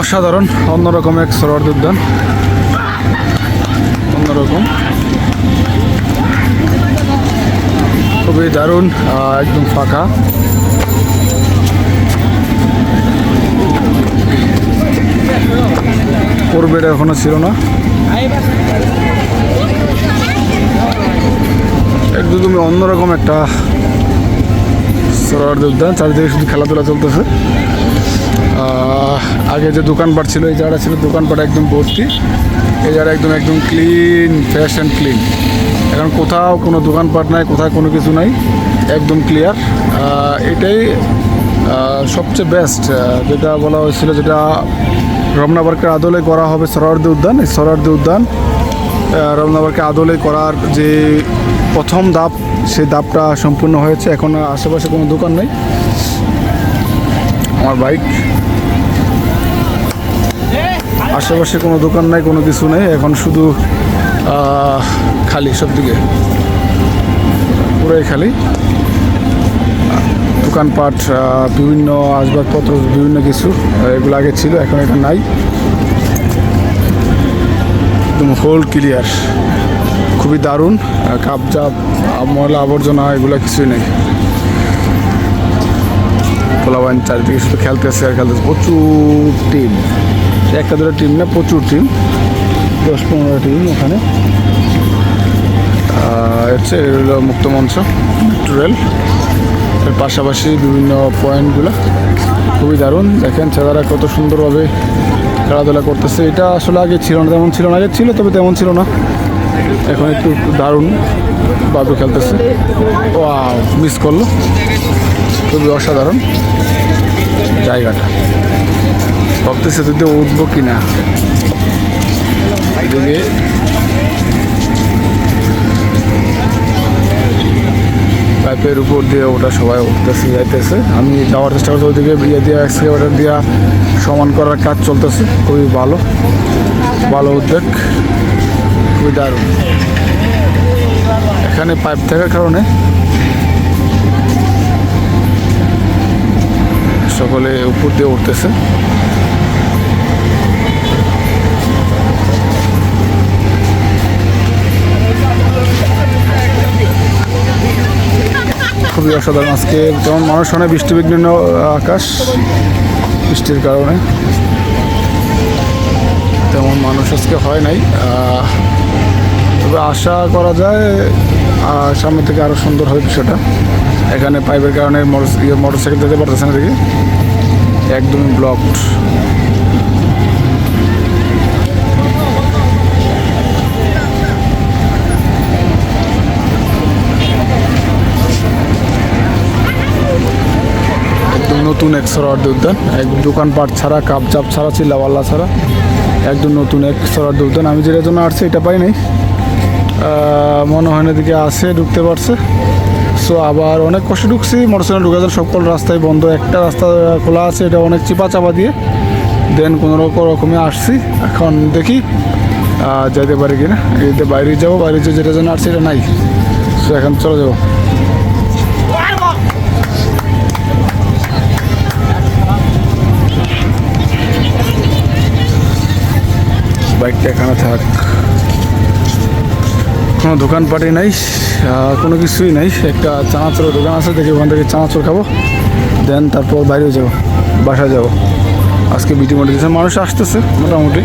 অসাধারণ, অন্যরকম এক সরোয়ার উদ্যান অন্যরকম। খুবই দারুণ একদম ফাঁকা। পূর্বে এটা এখনও ছিল না। একদমই অন্যরকম একটা সরোয়ার উদ্যান চারিদিকে শুধু খেলাধুলা চলতেছে। আগে যে দোকানপাট ছিল এই জায়গাটা ছিল দোকানপাট একদম ভর্তি। এই জায়গাটা একদম একদম ক্লিন ফ্রেশ অ্যান্ড ক্লিন এখন কোথাও কোনো দোকানপাট নাই কোথাও কোনো কিছু নাই একদম ক্লিয়ার এটাই সবচেয়ে বেস্ট যেটা বলা হয়েছিল যেটা রমনা আদলে করা হবে সরোয়ারদী উদ্যান। এই সরোয়ারদী উদ্যান আহ, রমনা পার্কে আদলে করার যে প্রথম ধাপ সেই ধাপটা সম্পূর্ণ হয়েছে। এখন আশেপাশে কোনো দোকান নেই। আমার বাইক আশেপাশে কোনো দোকান নাই, কোনো কিছু নেই, এখন শুধু খালি সব দিকে পুরাই খালি। দোকানপাট বিভিন্ন আসবাবপত্র, বিভিন্ন কিছু, এগুলো আগে ছিল, এখন এটা নাই। একদম হোল ক্লিয়ার খুবই দারুণ কাপ চাপ ময়লা আবর্জনা, এগুলো কিছুই নেই। পোলাবাইন চারিদিকে শুধু খেলতেছে আর খেলতেছে। প্রচুর টিম একটা দুটো টিম না, প্রচুর টিম। দশ পনেরো টিম ওখানে হচ্ছে হলো মুক্ত মঞ্চ মেট্রো রেল। এর পাশাপাশি বিভিন্ন পয়েন্টগুলো। খুবই দারুণ। দেখেন ছেলেরা কত সুন্দরভাবে খেলাধুলা করতেছে। এটা আসলে আগে ছিল না, তেমন ছিল না। আগে ছিল, তবে তেমন ছিল না। এখন একটু দারুণ ভাবে খেলতেছে। ও মিস করল। খুবই অসাধারণ জায়গাটা। ভাবতেছে যদি উঠবো কি না পাইপের উপর দিয়ে ওটা সবাই উঠতেছে, যাইতেছে। আমি যাওয়ার চেষ্টা করছি, ওইদিকে ইয়ে দিয়ে এক্সকেভেটার দিয়ে সমান করার কাজ চলতেছে, খুবই ভালো। ভালো উদ্যোগ, খুবই দারুণ। এখানে পাইপ থাকার কারণে সকলে উপর দিয়ে উঠতেছে। খুবই অসাধারণ। আজকে যেমন মানুষ অনেক বৃষ্টিবিঘ্ন আকাশ, বৃষ্টির কারণে। তেমন মানুষ আজকে হয় নাই। তবে আশা করা যায় সামনে থেকে আরও সুন্দর হবে বিষয়টা। এখানে পাইপের কারণে মোটর ইয়ে মোটরসাইকেল যেতে পারতেছে না দেখি। একদমই ব্লকড নতুন এক সরোয়ার্দী উদ্যান এক দোকানপাট ছাড়া, কাপ চাপ ছাড়া চিল্লাওয়াল্লা ছাড়া, একদম নতুন এক সরোয়ার্দী উদ্যান আমি যেটার জন্য আসছি, এটা পাই নাই। মনে হয় না দিকে আসে ঢুকতে পারছে। সো আবার অনেক কষ্ট ঢুকছি, মোটরসাইকেল ঢুকে যান সকল রাস্তায় বন্ধ। একটা রাস্তা খোলা আছে, এটা অনেক চিপা চাপা দিয়ে। দেন কোনো রকম আসছি। এখন দেখি যেতে পারি কিনা। এতে বাইরে যাব, বাইরে যেটা জন্য আসছি, এটা নাই। সো এখন চলে যাব। বাইকটা এখানে থাক। কোনো দোকানপাটি নাই কোনো কিছুই নাই। একটা চানাচোর দোকান আছে, দেখি ওখান থেকে চানাচোর খাব। দেন তারপর বাইরে যাব বাসা যাব। আজকে বিটি মোটিভেশন মানুষ আসতেছে, মোটামুটি।